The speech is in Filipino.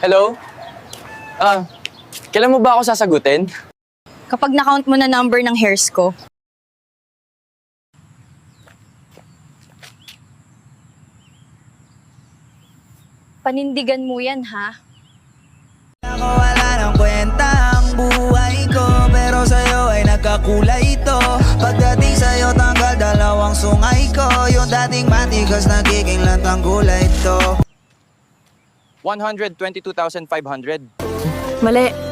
Hello? Ah, kailan mo ba ako sasagutin? Kapag na-count mo na number ng hairs ko. Panindigan mo yan, ha? Ako wala nang kwenta ang buhay ko Pero sa'yo ay nagkakulay ito Pagdating sa'yo tanggal dalawang sungay ko Yung dating matigas nagiging lantang gulay ito 122,500. Mali.